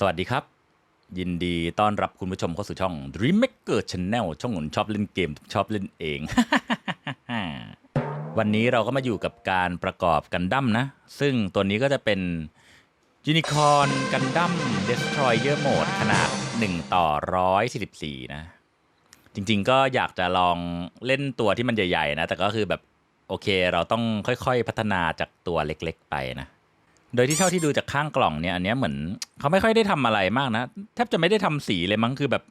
สวัสดีครับ ยินดีต้อนรับคุณผู้ชมเข้าสู่ช่อง Dream Maker Channel ช่องหนุนชอบเล่นเกม ชอบเล่นเอง วันนี้เราก็มาอยู่กับการประกอบกันดั้มนะ ซึ่งตัวนี้ก็จะเป็น Unicorn กันดั้ม Destroyer Mode ขนาด 1 ต่อ 144 นะ จริงๆก็อยากจะลองเล่นตัวที่มันใหญ่ ๆ นะ แต่ก็คือแบบ โอเคเราต้องค่อยๆพัฒนาจากตัวเล็กๆไปนะ โดยที่เท่าที่ดูจากข้างกล่องเนี่ยอันเนี้ยเหมือนเขาไม่ค่อยได้ทำอะไรมากนะแทบจะไม่ได้ทำสีเลยมั้งคือแบบ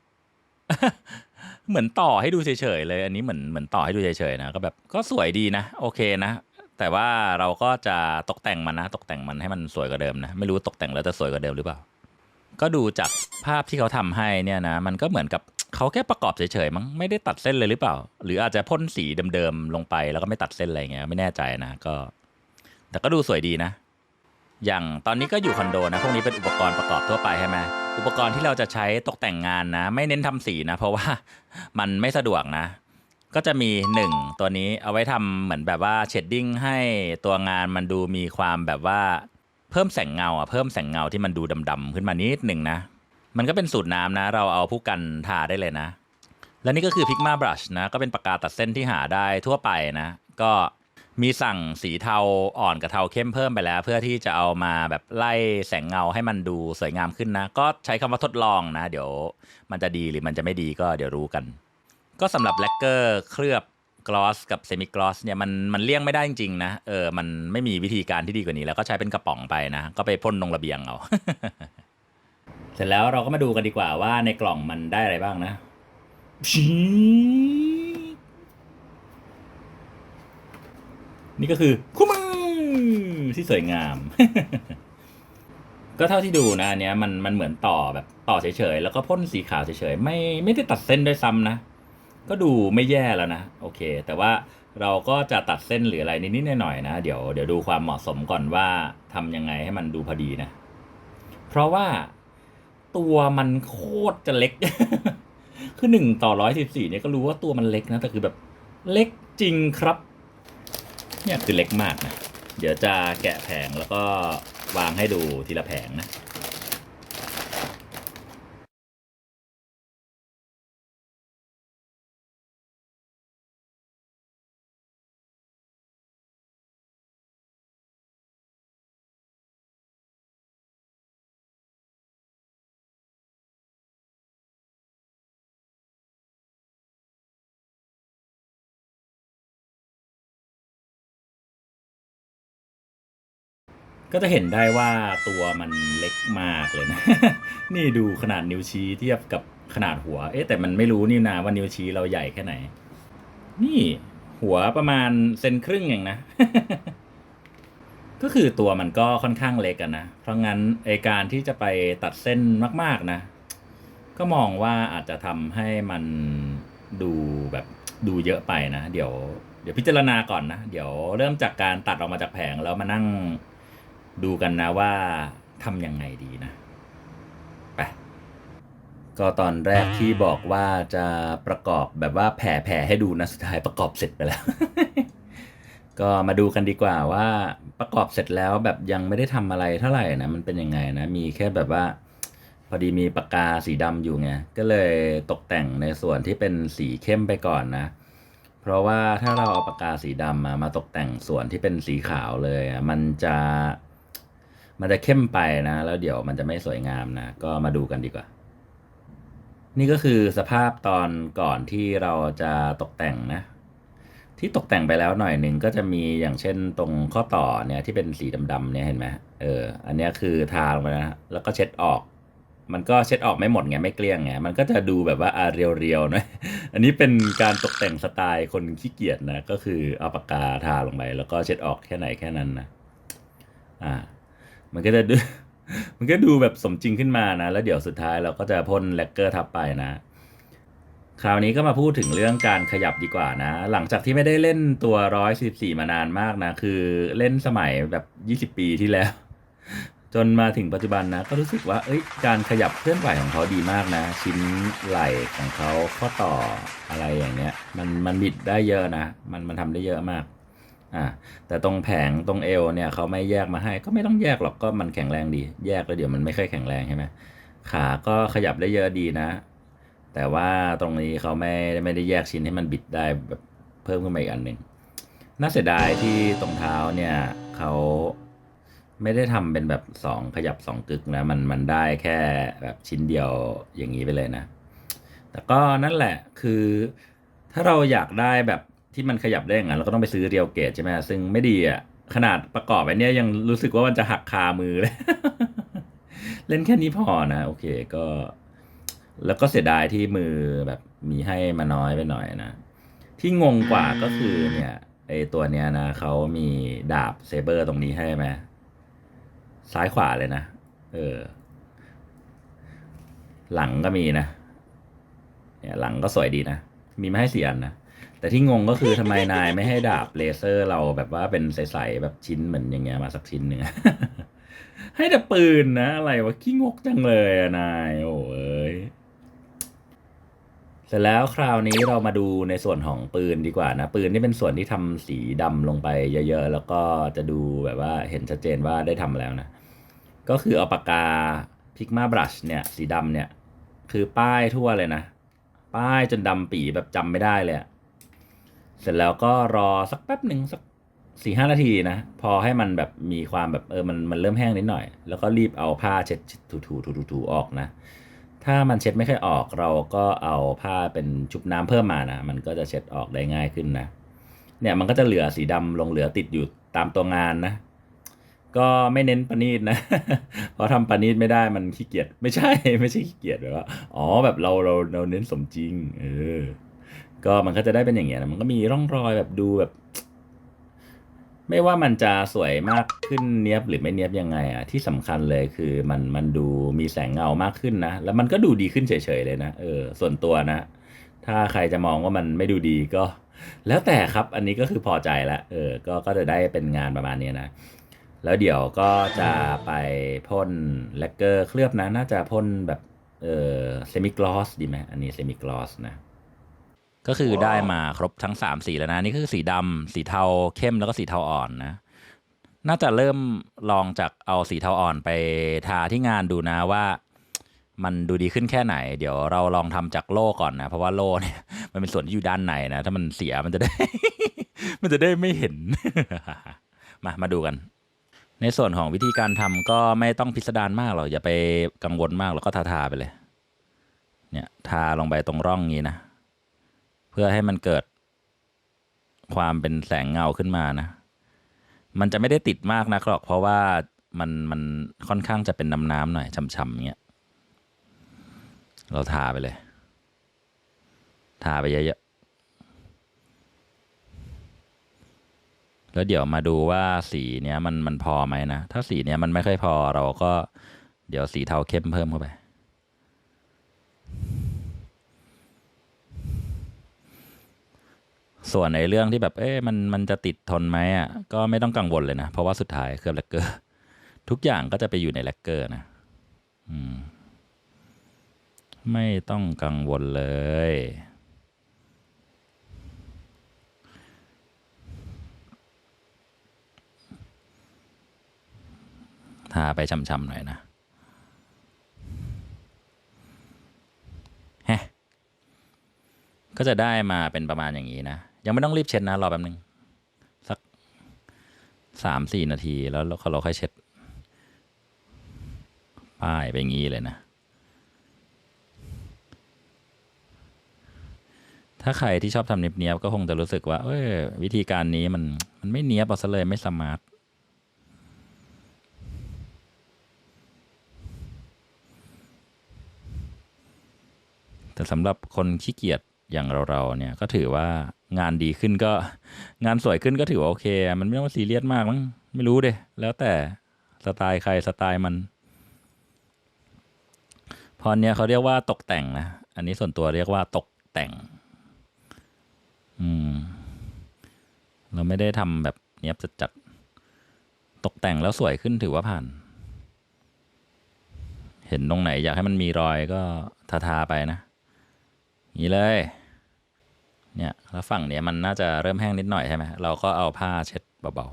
เหมือนต่อให้ดูเฉยๆเลย อันนี้เหมือนเหมือนต่อให้ดูเฉยๆนะก็แบบก็สวยดีนะโอเคนะแต่ว่าเราก็จะตกแต่งมันนะ ตกแต่งมันให้มันสวยกว่าเดิมนะ ไม่รู้ตกแต่งแล้วจะสวยกว่าเดิมหรือเปล่า ก็ดูจากภาพที่เขาทำให้เนี่ยนะ มันก็เหมือนกับเขาแค่ประกอบเฉยๆมั้งไม่ได้ตัดเส้นเลยหรือเปล่า หรืออาจจะพ่นสีเดิมๆลงไปแล้วก็ไม่ตัดเส้นอะไรเงี้ยไม่แน่ใจนะก็ แต่ก็ดูสวยดีนะ อย่างตอนนี้ก็อยู่คอนโดนะพวกนี้เป็นอุปกรณ์ประกอบทั่วไปใช่ไหมอุปกรณ์ที่เราจะใช้ตกแต่งงานนะ ไม่เน้นทำสีนะ เพราะว่ามันไม่สะดวกนะ ก็จะมีหนึ่งตัวนี้เอาไว้ทำเหมือนแบบว่าเชดดิ้งให้ตัวงานมันดูมีความแบบว่าเพิ่มแสงเงาอะเพิ่มแสงเงาที่มันดูดำๆขึ้นมานิดหนึ่งนะ มันก็เป็นสูตรน้ำนะ เราเอาผู้กันทาได้เลยนะ และนี่ก็คือพิกมาบรัชนะก็เป็นปากกาตัดเส้นที่หาได้ทั่วไปนะ ก็ มีสั่งสีเทาอ่อนกับเทาเข้มเพิ่มไปแล้ว เพื่อที่จะเอามาแบบไล่แสงเงาให้มันดูสวยงามขึ้นนะ ก็ใช้คำว่าทดลองนะ เดี๋ยวมันจะดีหรือมันจะไม่ดีก็เดี๋ยวรู้กัน ก็สำหรับแลกเกอร์เคลือบกลอสกับเซมิกลอสเนี่ยมันมันเลี่ยงไม่ได้จริงๆนะเออมันไม่มีวิธีการที่ดีกว่านี้แล้วก็ใช้เป็นกระป๋องไปนะ ก็ไปพ่นลงระเบียงเอา เสร็จแล้วเราก็มาดูกันดีกว่าว่าในกล่องมันได้อะไรบ้างนะชีด นี่ก็คือคู่มือที่สวยงาม ก็เท่าที่ดูนะอันเนี้ยมันมันเหมือนต่อแบบต่อเฉยๆ แล้วก็พ่นสีขาวเฉยๆ ไม่ไม่ได้ตัดเส้นด้วยซ้ำนะ ก็ดูไม่แย่แล้วนะ โอเค แต่ว่าเราก็จะตัดเส้นหรืออะไรนิดๆหน่อยๆนะ เดี๋ยวเดี๋ยวดูความเหมาะสมก่อนว่าทำยังไงให้มันดูพอดีนะ เพราะว่าตัวมันโคตรจะเล็ก คือหนึ่งต่อร้อยสิบสี่เนี่ยก็รู้ว่าตัวมันเล็กนะ แต่คือแบบเล็กจริงครับ เนี่ยคือเล็กมากนะ เดี๋ยวจะแกะแผงแล้วก็วางให้ดูทีละแผงนะ ก็จะเห็นได้ว่าตัวมันเล็กมากเลยนะ นี่ดูขนาดนิ้วชี้เทียบกับขนาดหัว เอ๊ะแต่มันไม่รู้นี่นาว่านิ้วชี้เราใหญ่แค่ไหน นี่หัวประมาณเซนครึ่งเองนะ ก็คือตัวมันก็ค่อนข้างเล็กอะนะ เพราะงั้นไอการที่จะไปตัดเส้นมากๆนะ ก็มองว่าอาจจะทำให้มันดูแบบดูเยอะไปนะ เดี๋ยว เดี๋ยวพิจารณาก่อนนะ เดี๋ยวเริ่มจากการตัดออกมาจากแผงแล้วมานั่ง ดูกันนะว่าทำยังไงดีนะไปก็ตอนแรกที่บอกว่าจะประกอบแบบว่าแผ่แผ่ให้ดูนะสุดท้ายประกอบเสร็จไปแล้ว ก็มาดูกันดีกว่าว่าประกอบเสร็จแล้วแบบยังไม่ได้ทำอะไรเท่าไหร่นะมันเป็นยังไงนะมีแค่แบบว่า พอดีมีปากกาสีดำอยู่ไงก็เลยตกแต่งในส่วนที่เป็นสีเข้มไปก่อนนะเพราะว่าถ้าเราเอาปากกาสีดำมามาตกแต่งส่วนที่เป็นสีขาวเลย มันจะ มันจะเข้มไปนะ แล้วเดี๋ยวมันจะไม่สวยงามนะ ก็มาดูกันดีกว่า นี่ก็คือสภาพตอนก่อนที่เราจะตกแต่งนะ ที่ตกแต่งไปแล้วหน่อยหนึ่งก็จะมีอย่างเช่นตรงข้อต่อเนี่ยที่เป็นสีดำๆเนี่ยเห็นไหมเออ อันนี้คือทาลงไปนะแล้วก็เช็ดออกมันก็เช็ดออกไม่หมดไงไม่เกลี้ยงไงมันก็จะดูแบบว่าอาเรียวๆหน่อยอันนี้เป็นการตกแต่งสไตล์คนขี้เกียจนะ ก็คือเอาปากกาทาลงไป แล้วก็เช็ดออกแค่ไหนแค่นั้นนะอ่า มันก็จะดูมันก็ดูแบบสมจริงขึ้นมานะ แล้วเดี๋ยวสุดท้ายเราก็จะพ่นแลกเกอร์ทับไปนะ คราวนี้ก็มาพูดถึงเรื่องการขยับดีกว่านะ หลังจากที่ไม่ได้เล่นตัวร้อยสิบสี่มานานมากนะ คือเล่นสมัยแบบยี่สิบปีที่แล้ว จนมาถึงปัจจุบันนะ ก็รู้สึกว่า เอ้ย การขยับเคลื่อนไหวของเขาดีมากนะ ชิ้นไหล่ของเขาข้อต่ออะไรอย่างเงี้ย มันมันบิดได้เยอะนะ มันมันทำได้เยอะมาก อ่าแต่ตรงแผงตรงเอวเนี่ยเขาไม่แยกมาให้ก็ไม่ต้องแยกหรอกก็มันแข็งแรงดี แยกแล้วเดี๋ยวมันไม่ค่อยแข็งแรงใช่ไหมขาก็ขยับได้เยอะดีนะ แต่ว่าตรงนี้เขาไม่ไม่ได้แยกชิ้นให้มันบิดได้แบบเพิ่มขึ้นมาอีกอันหนึ่งน่าเสียดายที่ตรงเท้าเนี่ยเขาไม่ได้ทำเป็นแบบสองขยับสองกึกนะมันมันได้แค่แบบชิ้นเดียวอย่างนี้ไปเลยนะ แต่ก็นั่นแหละคือถ้าเราอยากได้แบบ ที่มันขยับได้อย่างนั้นเราก็ต้องไปซื้อเรียวเกตใช่ไหมซึ่งไม่ดีอะขนาดประกอบไอ้เนี้ยยังรู้สึกว่ามันจะหักคามือเลยเล่นแค่นี้พอนะ โอเคก็ แล้วก็เสียดายที่มือแบบมีให้มาน้อยไปหน่อยนะ ที่งงกว่าก็คือเนี่ยไอตัวเนี้ยนะเขามีดาบเซเบอร์ตรงนี้ให้ไหมซ้ายขวาเลยนะ เออ หลังก็มีนะเนี่ยหลังก็สวยดีนะ มีมาให้สี่อันนะ แต่ที่งงก็คือทำไมนายไม่ให้ดาบเลเซอร์เราแบบว่าเป็นใสๆแบบชิ้นเหมือนอย่างเงี้ยมาสักชิ้นหนึ่ง ให้แต่ปืนนะ อะไรวะขี้งกจังเลยอะนาย โอ้ยเสร็จแล้วคราวนี้เรามาดูในส่วนของปืนดีกว่านะ ปืนนี่เป็นส่วนที่ทำสีดำลงไปเยอะๆ แล้วก็จะดูแบบว่าเห็นชัดเจนว่าได้ทำแล้วนะ ก็คือเอาปากกาพิกมาบรัชเนี่ย สีดำเนี่ย คือป้ายทั่วเลยนะ ป้ายจนดำปีแบบจำไม่ได้เลยอะ เสร็จแล้วก็รอสักแป๊บหนึ่งสักสี่ห้านาทีนะ พอให้มันแบบมีความแบบเออมันมันเริ่มแห้งนิดหน่อย แล้วก็รีบเอาผ้าเช็ดถูถูถูถูถูออกนะ ถ้ามันเช็ดไม่ค่อยออกเราก็เอาผ้าเป็นชุบน้ำเพิ่มมานะ มันก็จะเช็ดออกได้ง่ายขึ้นนะ เนี่ยมันก็จะเหลือสีดำลงเหลือติดอยู่ตามตัวงานนะ ก็ไม่เน้นประณีตนะ เพราะทำประณีตไม่ได้มันขี้เกียจไม่ใช่ไม่ใช่ขี้เกียจแบบว่าอ๋อแบบเราเราเราเน้นสมจริง เออ ก็มันก็จะได้เป็นอย่างเงี้ยนะมันก็มีร่องรอยแบบดูแบบ ไม่ว่ามันจะสวยมากขึ้นเนี้ยบหรือไม่เนี้ยบยังไงอะที่สำคัญเลยคือมันมันดูมีแสงเงามากขึ้นนะแล้วมันก็ดูดีขึ้นเฉยๆเลยนะเออส่วนตัวนะ ถ้าใครจะมองว่ามันไม่ดูดีก็ แล้วแต่ครับอันนี้ก็คือพอใจล้วเออ ก็ก็จะได้เป็นงานประมาณนี้นะแล้วเดี๋ยวก็จะไปพ่นแลกเกอร์เคลือบนะ น่าจะพ่นแบบเออเซมิกลอสดีไหมอันนี้เซมิกลอสนะ ก็คือได้มาครบทั้ง3สีแล้วนะ นี่คือสีดำสีเทาเข้มแล้วก็สีเทาอ่อนนะ น่าจะเริ่มลองจากเอาสีเทาอ่อนไปทาที่งานดูนะว่า มันดูดีขึ้นแค่ไหน เดี๋ยวเราลองทำจากโล่ก่อนนะ เพราะว่าโล่เนี่ยมันเป็นส่วนที่อยู่ด้านในนะ ถ้ามันเสียมันจะได้ มันจะได้ไม่เห็น มามาดูกัน ในส่วนของวิธีการทำก็ไม่ต้องพิสดารมากหรอกอย่าไปกังวลมากแล้วก็ทาทาๆไปเลย เนี่ย ทาลงไปตรงร่องนี้นะเพื่อให้มันเกิดความเป็นแสงเงาขึ้นมานะ มันจะไม่ได้ติดมากนักหรอก เพราะว่ามันมันค่อนข้างจะเป็นน้ำน้ำๆหน่อยช่ำๆเงี้ย เราทาไปเลย ทาไปเยอะๆ แล้วเดี๋ยวมาดูว่าสีเนี้ยมันมันพอไหมนะ ถ้าสีเนี้ยมันไม่ค่อยพอเราก็เดี๋ยวสีเทาเข้มเพิ่มเข้าไป ส่วนในเรื่องที่แบบ เอ๊ะมันมันจะติดทนไหมอะก็ไม่ต้องกังวลเลยนะ เพราะว่าสุดท้ายเคลือบแลกเกอร์ ทุกอย่างก็จะไปอยู่ในแลกเกอร์นะอืม ไม่ต้องกังวลเลย ทาไปช่ำๆหน่อยนะฮะก็จะได้มาเป็นประมาณอย่างนี้นะ ยังไม่ต้องรีบเช็ดนะรอแป๊บนึงสักสามสี่นาทีแล้วเราเราค่อยเช็ดป้ายไปงี้เลยนะ ถ้าใครที่ชอบทำเนียบๆก็คงจะรู้สึกว่า เอ้ยวิธีการนี้มันมันไม่เนียบเอาซะเลยไม่สมาร์ทแต่สำหรับคนขี้เกียจอย่างเราๆเนี่ยก็ถือว่า งานดีขึ้นก็งานสวยขึ้นก็ถือว่าโอเค มันไม่ต้องซีเรียสมากมั้งไม่รู้เดยแล้วแต่สไตล์ใครสไตล์มันพอเนี้ยเขาเรียกว่าตกแต่งนะอันนี้ส่วนตัวเรียกว่าตกแต่ง อืม เราไม่ได้ทำแบบเนี้ยบจัดตกแต่งแล้วสวยขึ้นถือว่าผ่าน เห็นตรงไหนอยากให้มันมีรอยก็ทาๆไปนะ นี้เลย เนี่ยแล้วฝั่งเนี้ยมันน่าจะเริ่มแห้งนิดหน่อยใช่ไหมเราก็เอาผ้าเช็ดเบา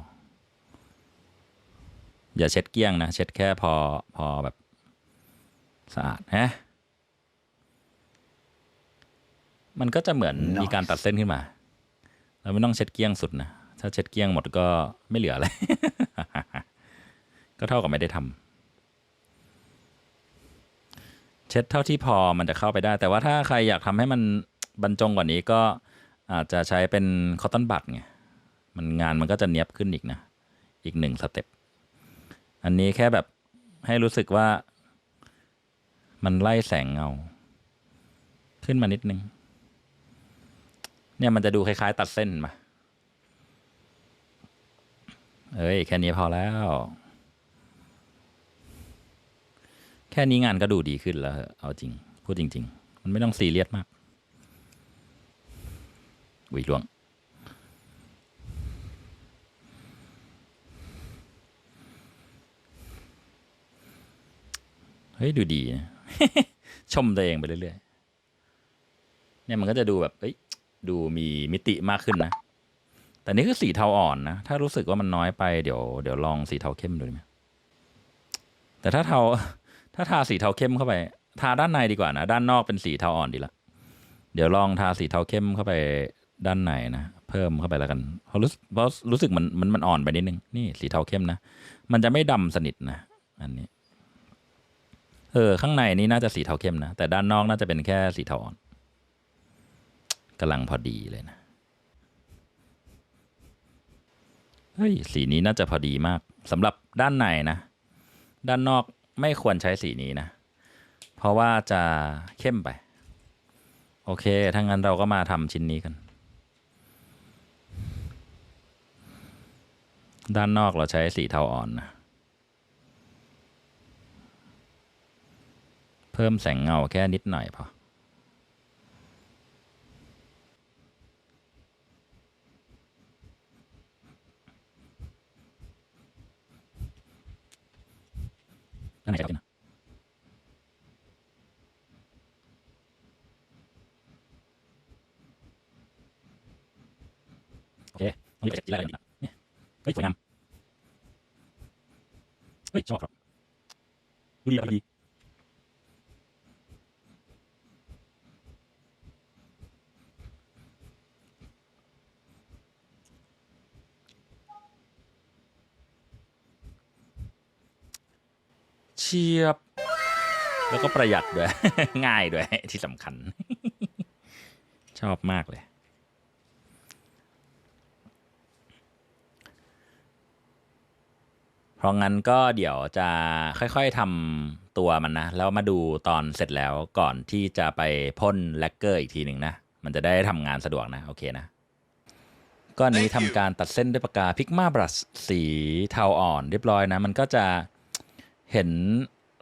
ๆ อย่าเช็ดเกลี้ยงนะ เช็ดแค่พอพอแบบสะอาดฮะมันก็จะเหมือนมีการตัดเส้นขึ้นมา เราไม่ต้องเช็ดเกลี้ยงสุดนะ ถ้าเช็ดเกลี้ยงหมดก็ไม่เหลืออะไร ก็เท่ากับไม่ได้ทำ เช็ดเท่าที่พอมันจะเข้าไปได้ แต่ว่าถ้าใครอยากทำให้มันบรรจงกว่านี้ก็ อาจจะใช้เป็นคอตตอนบัดไงมันงานมันก็จะเนียบขึ้นอีกนะ อีกหนึ่งสเต็ปอันนี้แค่แบบให้รู้สึกว่า มันไล่แสงเงา ขึ้นมานิดนึง เนี่ยมันจะดูคล้าย ๆ ตัดเส้นมา เอ้ย แค่นี้พอแล้ว แค่นี้งานก็ดูดีขึ้นแล้ว เอาจริง พูดจริง ๆ มันไม่ต้องซีเรียสมาก วิลวง เฮ้ย ดูดีนะชมตัวเองไปเรื่อยๆ เนี่ยมันก็จะดูแบบเอ้ยดูมีมิติมากขึ้นนะ แต่นี่คือสีเทาอ่อนนะ ถ้ารู้สึกว่ามันน้อยไปเดี๋ยวเดี๋ยวลองสีเทาเข้มดูดีไหมแต่ถ้าเทาถ้าทาสีเทาเข้มเข้าไป ทาด้านในดีกว่านะ ด้านนอกเป็นสีเทาอ่อนดีละ เดี๋ยวลองทาสีเทาเข้มเข้าไป ด้านในนะเพิ่มเข้าไปแล้วกันเพราะรู้สึกเพราะรู้สึกมันมันมันอ่อนไปนิดนึงนี่สีเทาเข้มนะ มันจะไม่ดำสนิทนะ อันนี้ เออ ข้างในนี่น่าจะสีเทาเข้มนะ แต่ด้านนอกน่าจะเป็นแค่สีเทาอ่อนกำลังพอดีเลยนะเฮ้ยสีนี้น่าจะพอดีมากสำหรับด้านในนะ ด้านนอกไม่ควรใช้สีนี้นะ เพราะว่าจะเข้มไป โอเคถ้างั้นเราก็มาทำชิ้นนี้กัน ด้านนอกเราใช้สีเทาอ่อนนะเพิ่มแสงเงาแค่นิดหน่อยพอด้านไหนใช้เข้มนะโอเคต้องรีบไปเช็ดจีแรกเลยดีกว่าเนี่ย เฮ้ยสวยงามเฮ้ยชอบครับดูดีครับดูดีเชียบ แล้วก็ประหยัดด้วย ง่ายด้วยที่สำคัญ ชอบมากเลย เพราะงั้นก็เดี๋ยวจะค่อยๆทำตัวมันนะ แล้วมาดูตอนเสร็จแล้วก่อนที่จะไปพ่นแลกเกอร์อีกทีหนึ่งนะ มันจะได้ทำงานสะดวกนะโอเคนะก้อนนี้ทำการตัดเส้นด้วยปากกาพิกมาบรัสสีเทาอ่อนเรียบร้อยนะ มันก็จะเห็น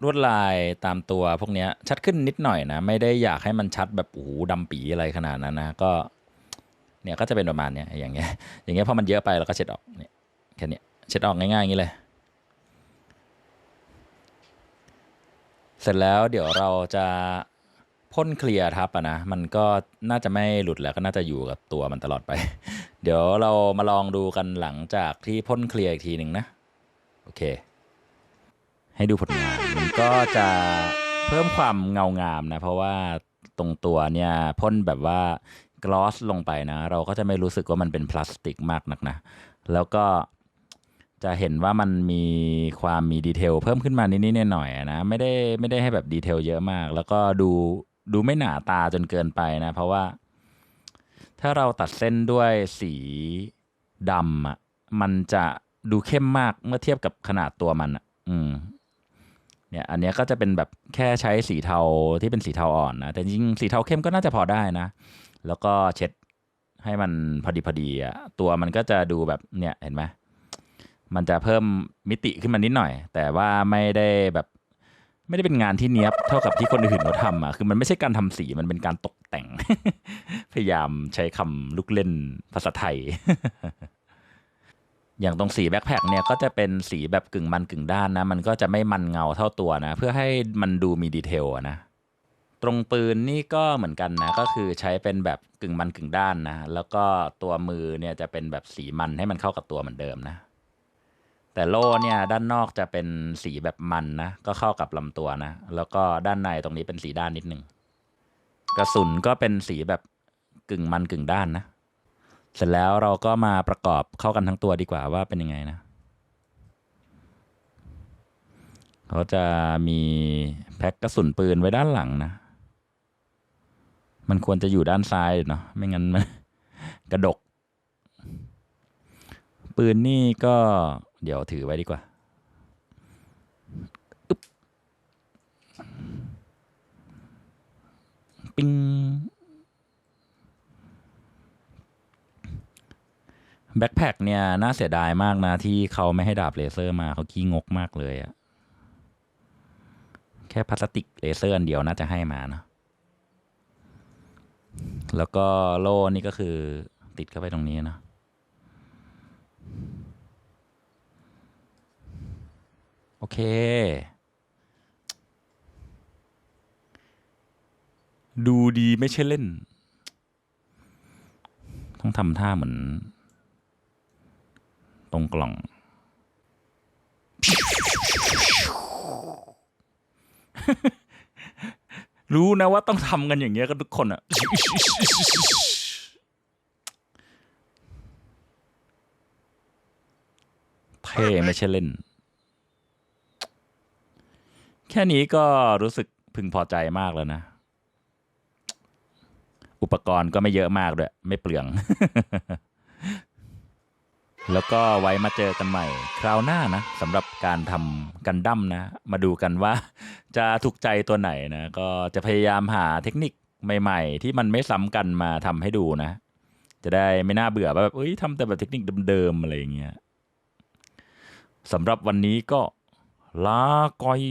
ลวดลายตามตัวพวกนี้ชัดขึ้นนิดหน่อยนะ ไม่ได้อยากให้มันชัดแบบโอ้โหดำปีอะไรขนาดนั้นนะ ก็เนี่ยก็จะเป็นประมาณเนี้ยอย่างเงี้ยอย่างเงี้ยพอมันเยอะไปเราก็เช็ดออกเนี่ยแค่นี้เช็ดออกง่ายๆอย่างนี้เลย เสร็จแล้วเดี๋ยวเราจะพ่นเคลียร์ทับอะนะ มันก็น่าจะไม่หลุดแล้วก็น่าจะอยู่กับตัวมันตลอดไป เดี๋ยวเรามาลองดูกันหลังจากที่พ่นเคลียร์อีกทีหนึ่งนะ โอเค ให้ดูผลงาน มันก็จะเพิ่มความเงางามนะ เพราะว่าตรงตัวเนี่ยพ่นแบบว่ากลอสลงไปนะ เราก็จะไม่รู้สึกว่ามันเป็นพลาสติกมากนักนะ แล้วก็ จะเห็นว่ามันมีความมีดีเทลเพิ่มขึ้นมานิดๆหน่อยๆอะนะ ไม่ได้ไม่ได้ให้แบบดีเทลเยอะมาก แล้วก็ดูดูไม่หนาตาจนเกินไปนะ เพราะว่า ถ้าเราตัดเส้นด้วยสีดำอะมันจะดูเข้มมากเมื่อเทียบกับขนาดตัวมันอะ อืม เนี่ย อันนี้ก็จะเป็นแบบแค่ใช้สีเทาที่เป็นสีเทาอ่อนนะแต่จริงสีเทาเข้มก็น่าจะพอได้นะ แล้วก็เช็ดให้มันพอดีพอดีอะตัวมันก็จะดูแบบเนี่ยเห็นไหม มันจะเพิ่มมิติขึ้นมานิดหน่อย แต่ว่าไม่ได้แบบไม่ได้เป็นงานที่เนี้ยบเท่ากับที่คนอื่นเขาทำอะคือมันไม่ใช่การทำสีมันเป็นการตกแต่ง พยายามใช้คำลูกเล่นภาษาไทย อย่างตรงสีแบ็คแพคเนี่ยก็จะเป็นสีแบบกึ่งมันกึ่งด้านนะ มันก็จะไม่มันเงาเท่าตัวนะ เพื่อให้มันดูมีดีเทลนะตรงปืนนี่ก็เหมือนกันนะ ก็คือใช้เป็นแบบกึ่งมันกึ่งด้านนะ แล้วก็ตัวมือเนี่ยจะเป็นแบบสีมันให้มันเข้ากับตัวเหมือนเดิมนะ แต่โล่เนี่ยด้านนอกจะเป็นสีแบบมันนะ ก็เข้ากับลำตัวนะ แล้วก็ด้านในตรงนี้เป็นสีด้านนิดนึงกระสุนก็เป็นสีแบบกึ่งมันกึ่งด้านนะ เสร็จแล้วเราก็มาประกอบเข้ากันทั้งตัวดีกว่าว่าเป็นยังไงนะ เขาจะมีแพ็คกระสุนปืนไว้ด้านหลังนะ มันควรจะอยู่ด้านซ้ายเนาะไม่งั้นมันกระดก ปืนนี่ก็ เดี๋ยวถือไว้ดีกว่าอึ๊บปิ้งแบ็คแพคเนี่ย น่าเสียดายมากนะ ที่เขาไม่ให้ดาบเลเซอร์มาเขาขี้งกมากเลยอะแค่พลาสติกเลเซอร์อันเดียวน่าจะให้มาเนะ แล้วก็โล่นี่ก็คือติดเข้าไปตรงนี้นะ โอเค ดูดีไม่ใช่เล่น ต้องทำท่าเหมือน ตรงกล่อง รู้นะว่าต้องทำกันอย่างเงี้ยกันทุกคนอะเท่ไม่ใช่เล่น แค่นี้ก็รู้สึกพึงพอใจมากแล้วนะ อุปกรณ์ก็ไม่เยอะมากด้วย ไม่เปลือง แล้วก็ไว้มาเจอกันใหม่ คราวหน้านะสำหรับการทำกันดั้มนะ มาดูกันว่า จะถูกใจตัวไหนนะ ก็จะพยายามหาเทคนิคใหม่ ๆ ที่มันไม่ซ้ำกันมาทำให้ดูนะ จะได้ไม่น่าเบื่อว่าแบบเอ้ยทำแต่แบบเทคนิคเดิมๆอะไรอย่างเงี้ยสำหรับวันนี้ก็ ลาก่อย